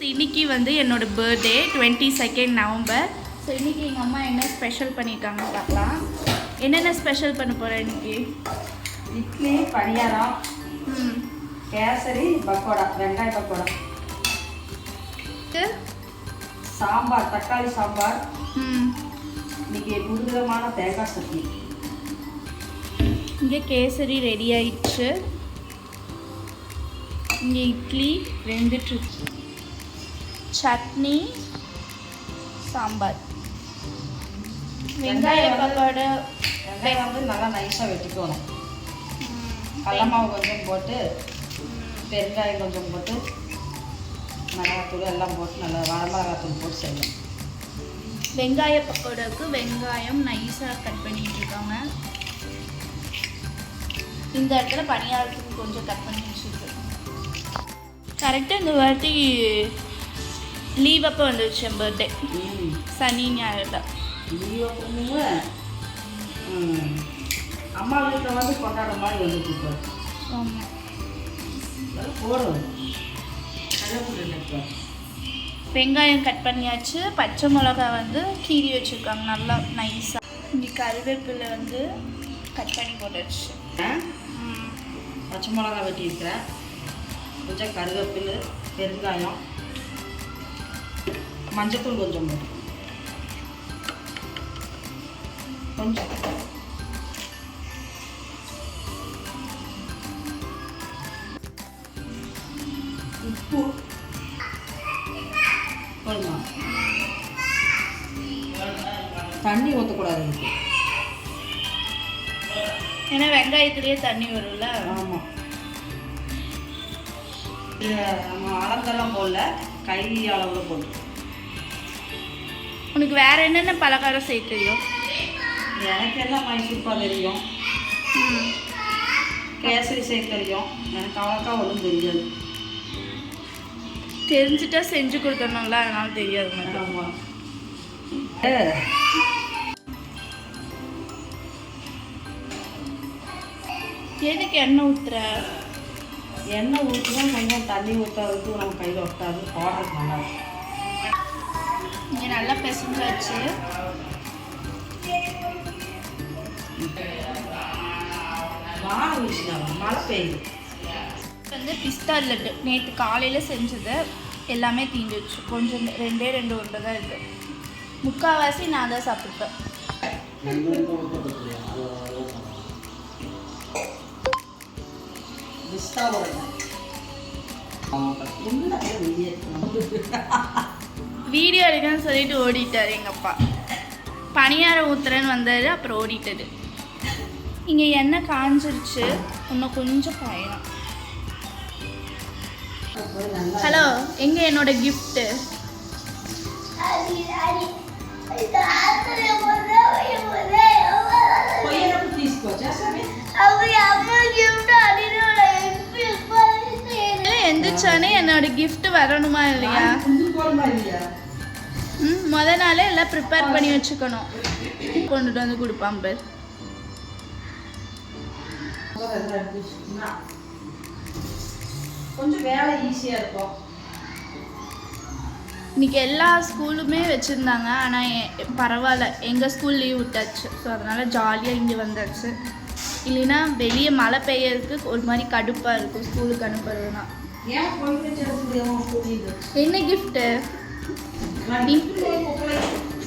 இன்னைக்கு வந்து என்னோட birthday twenty second November. So இன்னைக்கு எங்கள் அம்மா என்ன ஸ்பெஷல் பண்ணியிருக்காங்கன்னு பார்க்கலாம். என்னென்ன ஸ்பெஷல் பண்ண போகிறேன் இன்னைக்கு? இட்லி பணியாரம் ம். கேசரி பக்கோடா வெங்காய பக்கோடா? சாம்பார் தக்காளி சாம்பார். ம். இன்னைக்கு புதுவிதமான தேங்காய் சட்னி. இங்கே கேசரி ரெடி ஆயிடுச்சு. இங்கே இட்லி வெந்துட்டுருக்கு. சட்னி சாம்பார். வெங்காய பக்கோடா வெங்காயம் வந்து நல்லா நைஸாக வெட்டிக்கணும். கடல மாவு கொஞ்சம் போட்டு பெருங்காயம் கொஞ்சம் போட்டு மிளகாத்தூள் எல்லாம் போட்டு நல்லா வரமிளகாத்தூள் போட்டு செய்யணும். வெங்காய பக்கோடாவுக்கு வெங்காயம் நைஸாக கட் பண்ணிட்டு இருக்காங்க. இந்த இடத்துல பணியாரத்துக்கு கொஞ்சம் கட் பண்ணி வச்சுருக்கு கரெக்டாக இந்த வாட்டி லீவ் அப்போ வந்துருச்சு என் பர்த்டே சனி ஞாயிறு தான் லீவை அம்மா வீட்டில் வந்து கொண்டாடுற மாதிரி வந்துட்டு இப்போ. ஆமாம் வெங்காயம் கட் பண்ணியாச்சு. பச்சை மிளகா வந்து கீறி வச்சுருக்காங்க. நல்லா நைஸாக இங்கே கருவேப்பிலை வந்து கட் பண்ணி போட்டாச்சு. ம். பச்சை மிளகா வெட்டியிருக்கிறேன். கொஞ்சம் கருவேப்பிலை பெருங்காயம் மஞ்சத்தூள் கொஞ்சம் கொஞ்சம். உப்பு. போதுமா தண்ணி ஊற்றக்கூடாது இதுக்கு. ஏன்னா வெங்காயத்துலேயே தண்ணி வரும்ல? ஆமாம் நம்ம அளந்தெல்லாம் போடல. கை அளவில் போட்டு. உனக்கு வேற என்னென்ன பலகாரம் செய்ய தெரியும்? எனக்கு எல்லாம் மைசூர்பா தெரியும். கேசரி செய்ய தெரியும். எனக்கு அவ்வளோக்கா ஒன்றும் தெரியாது. தெரிஞ்சுட்டா செஞ்சு கொடுத்துடணும்ல அதனால தெரியாது ஆமாம் எதுக்கு எண்ணெய் ஊத்துற? எண்ணெய் ஊற்றினா கொஞ்சம் தண்ணி ஊற்றாதுக்கு நம்ம கையில் ஒட்டாது போடுறதுக்கு நல்லா இருக்கும். இங்கே நல்லா பிசைஞ்சாச்சு. வானம் வீசினாங்க மழை பெய்யுது. வந்து பிஸ்தா லட்டு. நேற்று காலையில் செஞ்சது எல்லாமே தீந்துச்சு. கொஞ்சம் ரெண்டே ரெண்டு உருண்டை தான் இருக்குது முக்கால்வாசி நான் தான் சாப்பிட்டேன் பிஸ்தா போடுறேன் என்ன? வெளியே வீடியோ எடுக்கன்னு சொல்லிட்டு ஓடிட்டார் எங்கள் அப்பா பணியாரம் ஊத்துறேன்னு வந்தார் அப்புறம் ஓடிட்டது இங்கே எண்ணெய் காஞ்சிருச்சு இன்னும் கொஞ்சம் பயணம் ஹலோ எங்கே என்னோட கிஃப்ட்டு எந்திரிச்சானே என்னோட கிஃப்ட் வரணுமா இல்லையா ம் முத நாளே எல்லாம் ப்ரிப்பேர் பண்ணி வச்சுக்கணும். கொண்டுட்டு வந்து கொடுப்பான் பேர். கொஞ்சம் வேலை ஈஸியாக இருக்கும். இன்னைக்கு எல்லா ஸ்கூலுமே வச்சுருந்தாங்க ஆனால் பரவாயில்ல. எங்கள் ஸ்கூல் லீவ் விட்டாச்சு. ஸோ அதனால் ஜாலியாக இங்கே வந்தாச்சு. இல்லைன்னா வெளியே மழை பெய்யறதுக்கு ஒரு மாதிரி கடுப்பாக இருக்கும். ஸ்கூலுக்கு அனுப்புறதுனா. என்ன கிஃப்ட்டு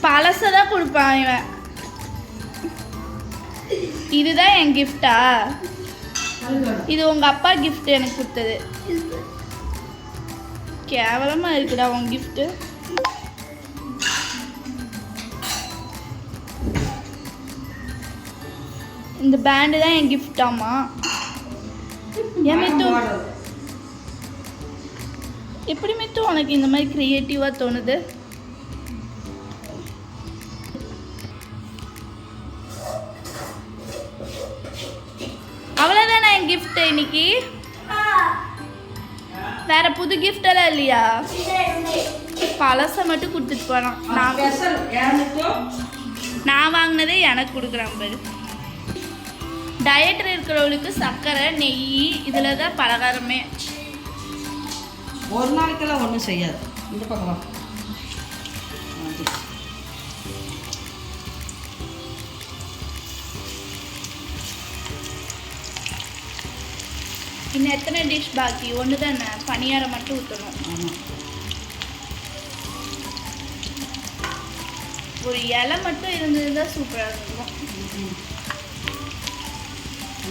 பழசை தான் கொடுப்பான் இவன் இதுதான் என் கிஃப்டா. இது உங்க அப்பா gift எனக்கு கொடுத்தது கேவலமா இருக்குடா உன் gift இந்த பேண்டு தான் என் கிஃப்டாமா ஏன் மித்து. எப்படி மித்து உனக்கு இந்த மாதிரி க்ரியேட்டிவாக தோணுது? அவ்வளோதானே என் gift இன்னைக்கு? வேற புது gift எல்லாம் இல்லையா? பழசை மட்டும் கொடுத்துட்டு போனான் நான் வாங்கினதே எனக்கு கொடுக்குறான் பாரு. டயட்டில் இருக்கிறவங்களுக்கு சர்க்கரை நெய் இதில் தான் பலகாரமே. ஒரு நாளைக்கெல்லாம் ஒன்றும் செய்யாது. இந்த பக்கம். இன்னும் எத்தனை டிஷ் பாக்கி? ஒன்று தானே பணியாரம் மட்டும் ஊற்றணும் ஆமாம் ஒரு இலை மட்டும் இருந்ததுன்னா சூப்பராக இருக்கும்.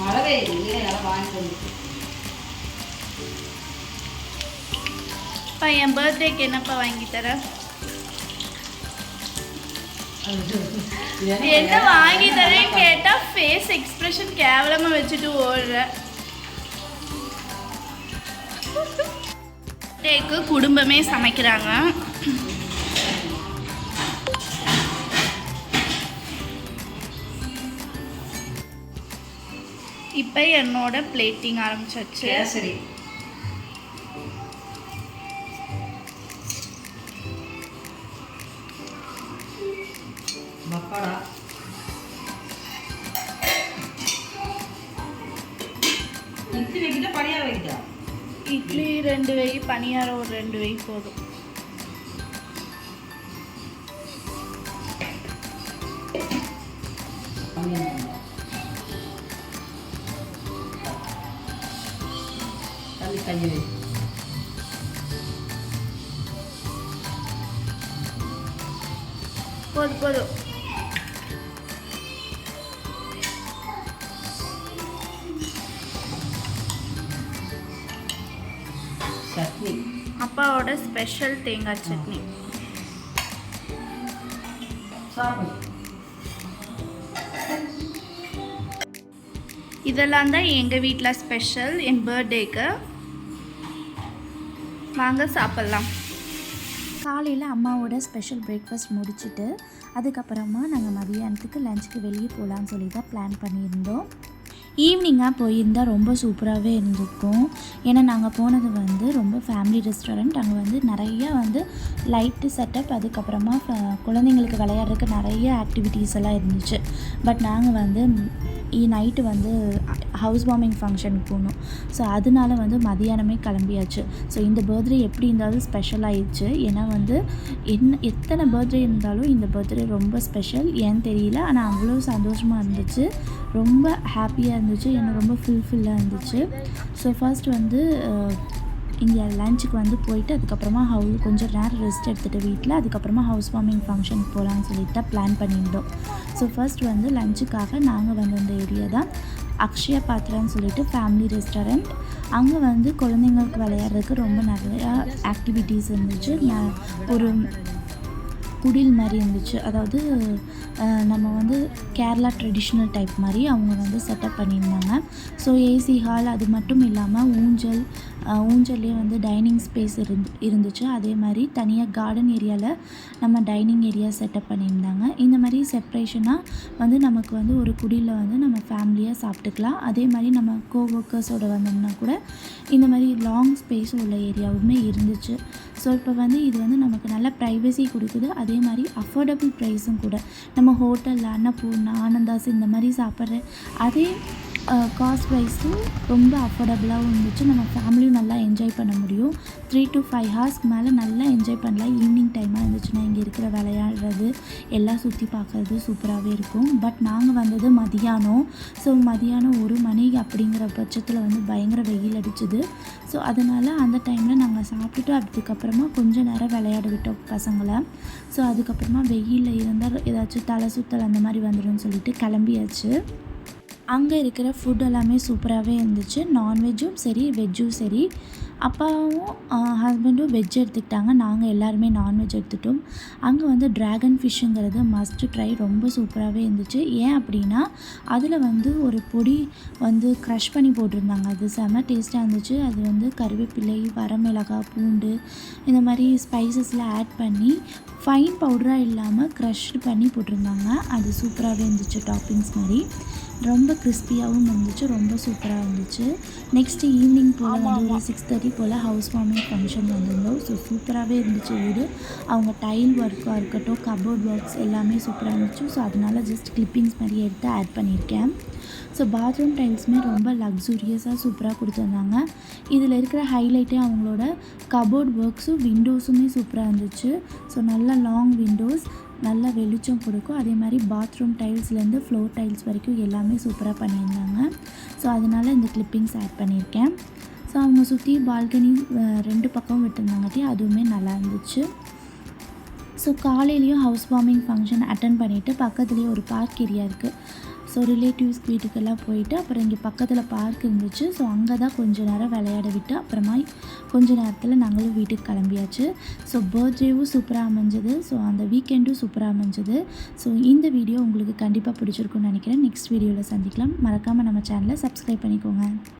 மழை நல்லா வாங்கிட்டு வந்து அப்பா என் பர்த்டேக்கு என்னப்பா வாங்கி தர? என்ன வாங்கி தரேன்னு கேட்டால் ஃபேஸ் எக்ஸ்பிரஷன் கேவலமாக வச்சுட்டு ஓடுற. பர்த்டேக்கு குடும்பமே சமைக்கிறாங்க. இப்போ என்னோட பிளேட்டிங் ஆரம்பிச்சாச்சு. சரி பக்கோடா இட்லி வைக்கிட்டா பனியா வைக்கிட்டா? இட்லி ரெண்டு வை பணியாரம் ஒரு ரெண்டு வை போதும். தள்ளி தள்ளி வை. போதும் போதும். சட்னி. அப்பாவோட ஸ்பெஷல் தேங்காய் சட்னி. இதெல்லாம் தான் எங்கள் வீட்டில் ஸ்பெஷல் என் பர்த்டேக்கு வாங்க சாப்பிட்லாம். காலையில் அம்மாவோட ஸ்பெஷல் பிரேக்ஃபாஸ்ட் முடிச்சுட்டு அதுக்கப்புறமா நாங்கள் மதியானத்துக்கு லஞ்சுக்கு வெளியே போகலான்னு சொல்லி தான் பிளான் பண்ணியிருந்தோம். ஈவினிங்காக போயிருந்தால் ரொம்ப சூப்பராகவே இருந்திருக்கும். ஏன்னா நாங்கள் போனது வந்து ரொம்ப ஃபேமிலி ரெஸ்டாரண்ட் அங்கே வந்து நிறைய வந்து லைட்டு செட்டப் அதுக்கப்புறமா ஃப- குழந்தைங்களுக்கு விளையாடுறதுக்கு நிறைய ஆக்டிவிட்டீஸ் எல்லாம் இருந்துச்சு. பட் நாங்கள் வந்து நைட்டு வந்து ஹவுஸ் வார்மிங் ஃபங்க்ஷனுக்கு போகணும். ஸோ அதனால வந்து மதியானமே கிளம்பியாச்சு. ஸோ இந்த பர்த்டே எப்படி இருந்தாலும் ஸ்பெஷல் ஆயிடுச்சு. ஏன்னா வந்து என்ன எத்தனை பர்த்டே இருந்தாலும் இந்த பர்த்டே ரொம்ப ஸ்பெஷல் ஏன்னு தெரியல. ஆனால் அவ்வளோ சந்தோஷமாக இருந்துச்சு. ரொம்ப ஹாப்பியாக இருந்துச்சு. எனக்கு ரொம்ப ஃபுல்ஃபில்லாக இருந்துச்சு. ஸோ ஃபர்ஸ்ட் வந்து இங்கே லஞ்சுக்கு வந்து போயிட்டு அதுக்கப்புறமா ஹவு கொஞ்சம் நேரம் ரெஸ்ட் எடுத்துகிட்டு வீட்டில் அதுக்கப்புறமா ஹவுஸ் வார்மிங் ஃபங்க்ஷனுக்கு போகலான்னு சொல்லிட்டு தான் பிளான் பண்ணியிருந்தோம். ஸோ ஃபர்ஸ்ட் வந்து லஞ்சுக்காக நாங்கள் வந்து இந்த ஏரியா தான் அக்ஷயா பாத்ரான்னு சொல்லிட்டு ஃபேமிலி ரெஸ்டாரண்ட் அங்கே வந்து குழந்தைங்களுக்கு விளையாடுறதுக்கு ரொம்ப நிறையா ஆக்டிவிட்டீஸ் இருந்துச்சு. நான் ஒரு குடில் மாதிரி இருந்துச்சு. அதாவது நம்ம வந்து கேரளா ட்ரெடிஷ்னல் டைப் மாதிரி அவங்க வந்து செட்டப் பண்ணியிருந்தாங்க. ஸோ ஏசி ஹால் அது மட்டும் இல்லாமல் ஊஞ்சல் ஊஞ்சல்லே வந்து டைனிங் ஸ்பேஸ் இருந்து இருந்துச்சு. அதே மாதிரி தனியாக கார்டன் ஏரியாவில் நம்ம டைனிங் ஏரியா செட்டப் பண்ணியிருந்தாங்க. இந்த மாதிரி செப்ரேஷனாக வந்து நமக்கு வந்து ஒரு குடியில் வந்து நம்ம ஃபேமிலியாக சாப்பிட்டுக்கலாம். அதே மாதிரி நம்ம கோ ஒர்க்கர்ஸோட வந்தோம்னா கூட இந்த மாதிரி லாங் ஸ்பேஸ் உள்ள ஏரியாவுமே இருந்துச்சு. ஸோ இப்போ வந்து இது வந்து நமக்கு நல்ல ப்ரைவசி கொடுக்குது. அதே மாதிரி அஃபோர்டபுள் ப்ரைஸும் கூட. நம்ம ஹோட்டலில் அன்னபூர்ணா ஆனந்தாஸ் இந்த மாதிரி சாப்பிட்ற அதே காஸ்ட் வைஸும் ரொம்ப அஃபோர்டபுளாகவும் இருந்துச்சு. நம்ம ஃபேமிலியும் நல்லா என்ஜாய் பண்ண முடியும். த்ரீ டு ஃபைவ் ஹார்ஸ்க்கு மேலே நல்லா என்ஜாய் பண்ணலாம். ஈவினிங் டைமாக இருந்துச்சுன்னா இங்கே இருக்கிற விளையாடுறது எல்லாம் சுற்றி பார்க்குறது சூப்பராகவே இருக்கும். பட் நாங்கள் வந்தது மதியானம். ஸோ மதியானம் ஒரு மணி அப்படிங்கிற பட்சத்தில் வந்து பயங்கர வெயில் அடிச்சுது. ஸோ அதனால் அந்த டைமில் நாங்கள் சாப்பிட்டுட்டு அதுக்கப்புறமா கொஞ்ச நேரம் விளையாட விட்டோம் பசங்களை. ஸோ அதுக்கப்புறமா வெயிலில் இருந்தால் ஏதாச்சும் தலை சுத்தல் அந்த மாதிரி வந்துடும் சொல்லிட்டு கிளம்பியாச்சு. அங்கே இருக்கிற ஃபுட் எல்லாமே சூப்பராகவே இருந்துச்சு. நான்வெஜ்ஜும் சரி வெஜ்ஜும் சரி. அப்பாவும் ஹஸ்பண்டும் வெஜ் எடுத்துக்கிட்டாங்க. நாங்கள் எல்லாருமே நான்வெஜ் எடுத்துட்டோம். அங்கே வந்து ட்ராகன் ஃபிஷ்ஷுங்கிறது மஸ்ட் ட்ரை ரொம்ப சூப்பராகவே இருந்துச்சு. ஏன் அப்படின்னா அதில் வந்து ஒரு பொடி வந்து க்ரஷ் பண்ணி போட்டிருந்தாங்க. அது செம டேஸ்ட்டாக இருந்துச்சு. அது வந்து கருவேப்பிலை வரமிளகாய் பூண்டு இந்த மாதிரி ஸ்பைசஸ்லாம் ஆட் பண்ணி ஃபைன் பவுடராக இல்லாமல் க்ரஷ் பண்ணி போட்டிருந்தாங்க. அது சூப்பராகவே இருந்துச்சு டாப்பிங்ஸ் மாதிரி. ரொம்ப கிறிஸ்பியாகவும் இருந்துச்சு ரொம்ப சூப்பராக இருந்துச்சு. நெக்ஸ்ட்டு ஈவினிங் போல் வந்து ஒரு சிக்ஸ் தேர்ட்டி போல் ஹவுஸ் வார்மிங் ஃபங்க்ஷன் வந்திருந்தோம். ஸோ சூப்பராகவே இருந்துச்சு வீடு. அவங்க டைல் ஒர்க்காக இருக்கட்டும் கபோர்ட் ஒர்க்ஸ் எல்லாமே சூப்பராக இருந்துச்சு. ஸோ அதனால ஜஸ்ட் கிளிப்பிங்ஸ் மாதிரி எடுத்து ஆட் பண்ணியிருக்கேன். ஸோ பாத்ரூம் டைல்ஸுமே ரொம்ப லக்ஸூரியஸாக சூப்பராக கொடுத்துருந்தாங்க. இதில் இருக்கிற ஹைலைட்டே அவங்களோட கபோர்ட் ஒர்க்ஸும் விண்டோஸுமே சூப்பராக இருந்துச்சு. ஸோ நல்ல லாங் விண்டோஸ் நல்லா வெளிச்சம் கொடுக்கும். அதே மாதிரி பாத்ரூம் டைல்ஸ்லேருந்து ஃப்ளோர் டைல்ஸ் வரைக்கும் எல்லாமே சூப்பராக பண்ணியிருந்தாங்க. ஸோ அதனால் இந்த கிளிப்பிங்ஸ் ஆட் பண்ணியிருக்கேன். ஸோ அவங்க சுற்றி பால்கனி ரெண்டு பக்கம் விட்டுருந்தாங்கட்டி அதுவுமே நல்லா இருந்துச்சு. ஸோ காலையிலையும் ஹவுஸ் வார்மிங் ஃபங்க்ஷன் அட்டன் பண்ணிவிட்டு பக்கத்துலேயே ஒரு பார்க் ஏரியா இருக்குது ஸோ ரிலேட்டிவ்ஸ் வீட்டுக்கெல்லாம் போயிட்டு அப்புறம் இங்கே பக்கத்தில் பார்க் இருந்துச்சு. ஸோ அங்கே தான் கொஞ்ச நேரம் விளையாட விட்டு அப்புறமா கொஞ்ச நேரத்தில் நாங்களும் வீட்டுக்கு கிளம்பியாச்சு. ஸோ பர்த்டேவும் சூப்பராக அமைஞ்சது. ஸோ அந்த வீக்கெண்டும் சூப்பராக அமைஞ்சது. ஸோ இந்த வீடியோ உங்களுக்கு கண்டிப்பாக பிடிச்சிருக்குன்னு நினைக்கிறேன். நெக்ஸ்ட் வீடியோவில் சந்திக்கலாம். மறக்காமல் நம்ம சேனலை சப்ஸ்கிரைப் பண்ணிக்கோங்க.